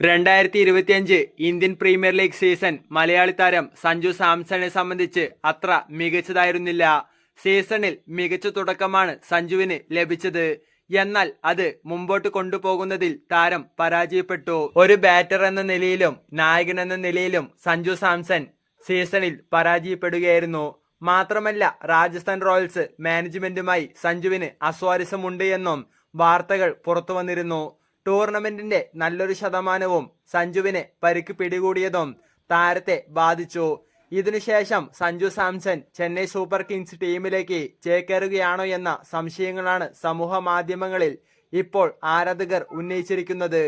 രണ്ടായിരത്തി ഇരുപത്തിയഞ്ച് Indian Premier League season Malayali താരം സഞ്ജു സാംസണെ സംബന്ധിച്ച് അത്ര മികച്ചതായിരുന്നില്ല. സീസണിൽ മികച്ച തുടക്കമാണ് സഞ്ജുവിന് ലഭിച്ചത്. എന്നാൽ അത് മുമ്പോട്ട് കൊണ്ടുപോകുന്നതിൽ താരം പരാജയപ്പെട്ടു. ഒരു ബാറ്റർ എന്ന നിലയിലും നായകൻ എന്ന നിലയിലും സഞ്ജു സാംസൺ സീസണിൽ പരാജയപ്പെടുകയായിരുന്നു. മാത്രമല്ല രാജസ്ഥാൻ റോയൽസ് മാനേജ്മെന്റുമായി സഞ്ജുവിന് അസ്വാരസ്യമുണ്ട് എന്നും വാർത്തകൾ പുറത്തു വന്നിരുന്നു ടൂർണമെന്റിന്റെ നല്ലൊരു ശതമാനവും സഞ്ജുവിനെ പരിക്ക് പിടികൂടിയതും താരത്തെ ബാധിച്ചു. ഇതിനുശേഷം സഞ്ജു സാംസൺ ചെന്നൈ സൂപ്പർ കിങ്സ് ടീമിലേക്ക് ചേക്കേറുകയാണോ എന്ന സംശയങ്ങളാണ് സമൂഹ മാധ്യമങ്ങളിൽ ഇപ്പോൾ ആരാധകർ ഉന്നയിച്ചിരിക്കുന്നത്.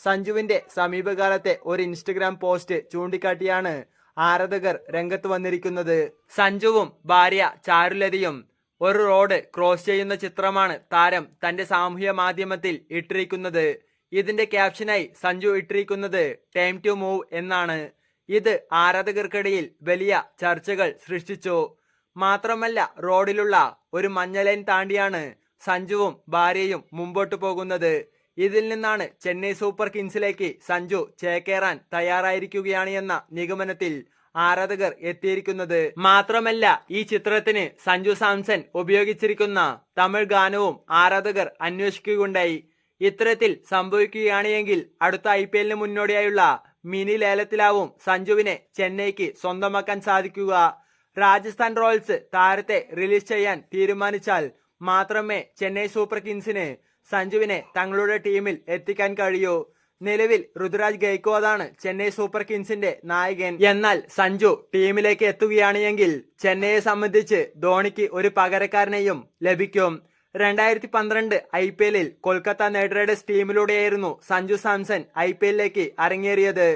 സഞ്ജുവിന്റെ സമീപകാലത്തെ ഒരു ഇൻസ്റ്റഗ്രാം പോസ്റ്റ് ചൂണ്ടിക്കാട്ടിയാണ് ആരാധകർ രംഗത്ത് വന്നിരിക്കുന്നത്. സഞ്ജുവും ഭാര്യ ചാരുലതയും ഒരു റോഡ് ക്രോസ് ചെയ്യുന്ന ചിത്രമാണ് താരം തന്റെ സാമൂഹ്യ മാധ്യമത്തിൽ ഇട്ടിരിക്കുന്നത്. ഇതിന്റെ ക്യാപ്ഷനായി സഞ്ജു ഇട്ടിരിക്കുന്നത് ടൈം ടു മൂവ് എന്നാണ്. ഇത് ആരാധകർക്കിടയിൽ വലിയ ചർച്ചകൾ സൃഷ്ടിച്ചു. മാത്രമല്ല റോഡിലുള്ള ഒരു മഞ്ഞ ലൈൻ താണ്ടിയാണ് സഞ്ജുവും ഭാര്യയും മുമ്പോട്ട് പോകുന്നത്. ഇതിൽ നിന്നാണ് ചെന്നൈ സൂപ്പർ കിങ്സിലേക്ക് സഞ്ജു ചേക്കേറാൻ തയ്യാറായിരിക്കുകയാണ് എന്ന നിഗമനത്തിൽ ആരാധകർ എത്തിയിരിക്കുന്നത്. മാത്രമല്ല ഈ ചിത്രത്തിന് സഞ്ജു സാംസൺ ഉപയോഗിച്ചിരിക്കുന്ന തമിഴ് ഗാനവും ആരാധകർ അന്വേഷിക്കുകയുണ്ടായി. ഇത്തരത്തിൽ സംഭവിക്കുകയാണ് എങ്കിൽ അടുത്ത ഐ പി എല്ലിന് മുന്നോടിയായുള്ള മിനി ലേലത്തിലാവും സഞ്ജുവിനെ ചെന്നൈക്ക് സ്വന്തമാക്കാൻ സാധിക്കുക. രാജസ്ഥാൻ റോയൽസ് താരത്തെ റിലീസ് ചെയ്യാൻ തീരുമാനിച്ചാൽ മാത്രമേ ചെന്നൈ സൂപ്പർ കിങ്സിന് സഞ്ജുവിനെ തങ്ങളുടെ ടീമിൽ എത്തിക്കാൻ കഴിയൂ. നിലവിൽ ഋതുരാജ് ഗൈക്കോദാണ് ചെന്നൈ സൂപ്പർ കിങ്സിന്റെ നായകൻ. എന്നാൽ സഞ്ജു ടീമിലേക്ക് എത്തുകയാണെങ്കിൽ ചെന്നൈയെ സംബന്ധിച്ച് ധോണിക്ക് ഒരു പകരക്കാരനെയും ലഭിക്കും. രണ്ടായിരത്തി പന്ത്രണ്ട് ഐ പി എല്ലിൽ കൊൽക്കത്ത നൈറ്റ് റൈഡേഴ്സ് ടീമിലൂടെയായിരുന്നു സഞ്ജു സാംസൺ ഐ പി എല്ലിലേക്ക് അരങ്ങേറിയത്.